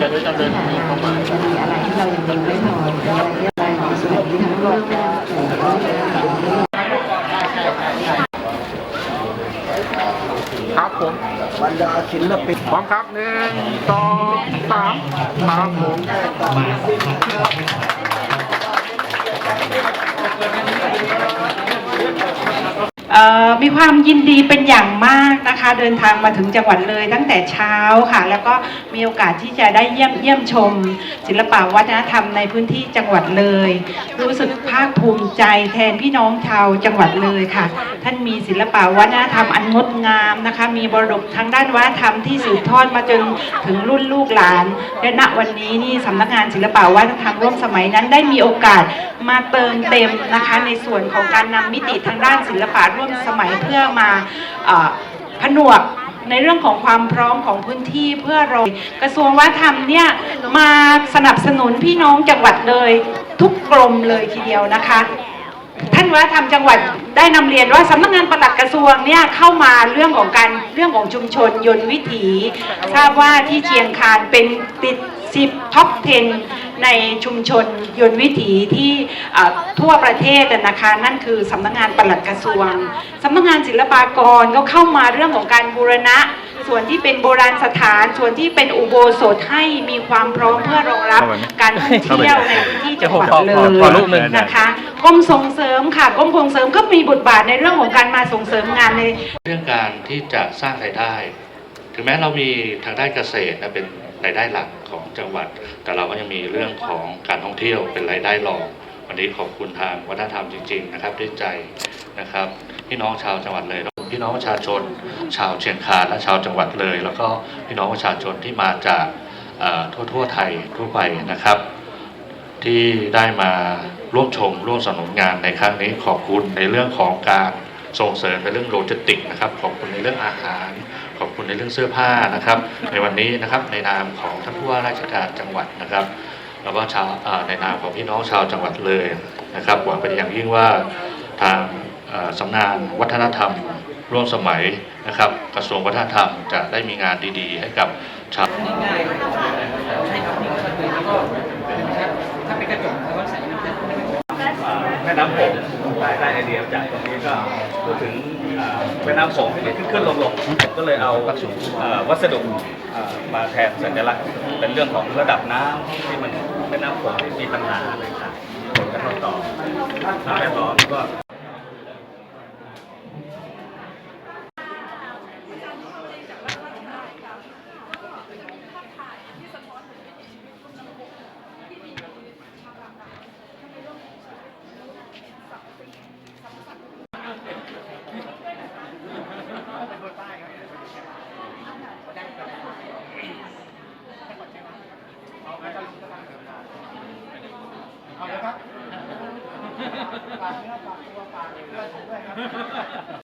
จะได้ดำเนินคดีเข้ามามีอะไรที่เรายังไม่พออะไรที่เราในส่วนที่ทั้งโลกแล้วครับผมบรรดาศิลปินพร้อมครับหนึ่งสองสามครับผมเอ่อ มีความยินดีเป็นอย่างมากนะคะ เดินทางมาถึงจังหวัดเลยตั้งแต่เช้าค่ะ แล้วก็มีโอกาสที่จะได้เยี่ยมเยี่ยมชม ศิลปะวัฒนธรรมในพื้นที่จังหวัดเลย รู้สึกภาคภูมิใจแทนพี่น้องชาวจังหวัดเลยค่ะ ท่านมีศิลปะวัฒนธรรมอันงดงามนะคะ มีบรดกทางด้านวัฒนธรรมที่สืบทอดมาจนถึงรุ่นลูกหลาน และณวันนี้นี่สำนักงานศิลปะวัฒนธรรมร่วมสมัยนั้นได้มีโอกาสมาเติมเต็มนะคะ ในส่วนของการนำมิติทางด้านศิลปะร่วมสมัยเพื่อมาอผนวกในเรื่องของความพร้อมของพื้นที่เพื่อเรากระทรวงวัฒนธรรมเนี่ยมาสนับสนุนพี่น้องจังหวัดเลยทุกกรมเลยทีเดียวนะคะ ท่านวัฒนธรรมจังหวัดได้นำเรียนว่าสำนักงานปลัดกระทรวงเนี่ยเข้ามาเรื่องของการเรื่องของชุมชนยนต์วิถี ทราบว่าที่เชียงคานเป็นติดสิบท็อป 10 ในชุมชนยนต์วิถีที่เอ่อทั่วประเทศอะนะคะนั่นคือสำนักงานปลัดกระทรวงสำนักงานศิลปากรก็เข้ามาเรื่องของการบูรณะ ส่วนที่เป็นโบราณสถาน ส่วนที่เป็นอุโบสถให้มีความพร้อมเพื่อรองรับการท่องเที่ยวในพื้นที่จังหวัดเลยนะคะกรมส่งเสริมค่ะกรมส่งเสริมก็มีบทบาทในเรื่องของการมาส่งเสริมงานในเรื่องการที่จะสร้างรายได้ ถึงแม้เรามีทางด้านเกษตรนะเป็น รายได้หลักของจังหวัด แต่เราก็ยังมีเรื่องของการท่องเที่ยวเป็นรายได้รองวันนี้ขอบคุณทางวัฒนธรรมจริง ๆ นะครับด้วยใจนะครับพี่น้องชาวจังหวัดเลยพี่น้องประชาชน ชาวเชียงคานและชาวจังหวัดเลย แล้วก็พี่น้องประชาชนที่มาจากทั่วทั่วไทยทั่วไปนะครับ ที่ได้มาร่วมชมร่วมสนับสนุนงานในครั้งนี้ขอบคุณในเรื่องของการส่งเสริมในเรื่องโลจิสติกนะครับขอบคุณในเรื่องอาหาร ขอบคุณในเรื่องเสื้อผ้านะครับ ในวันนี้นะครับในนามของท่านผู้ว่าราชการจังหวัดนะครับ แล้วก็ชาวเอ่อในนามของพี่น้องชาวจังหวัดเลยนะครับหวังเป็นอย่างยิ่งว่าทางเอ่อสำนักงานวัฒนธรรม ร่วมสมัยนะครับ กระทรวงวัฒนธรรมจะได้มีงานดีๆ ให้กับชาวแม่น้ำโขง ได้ไอเดียจากตรงนี้ก็พูดถึงเอ่อแม่น้ำสงที่มันขึ้นขึ้นลงลงก็เลยเอาวัสดุมาแทนสัญลักษณ์เป็นเรื่องของระดับน้ำที่มันแม่น้ำสงที่มีปัญหาอะไรต่างๆผลกระทบต่อสภาพแล้อก็ ฝากเนื้อฝากตัวฝากเพื่อนผมด้วยครับ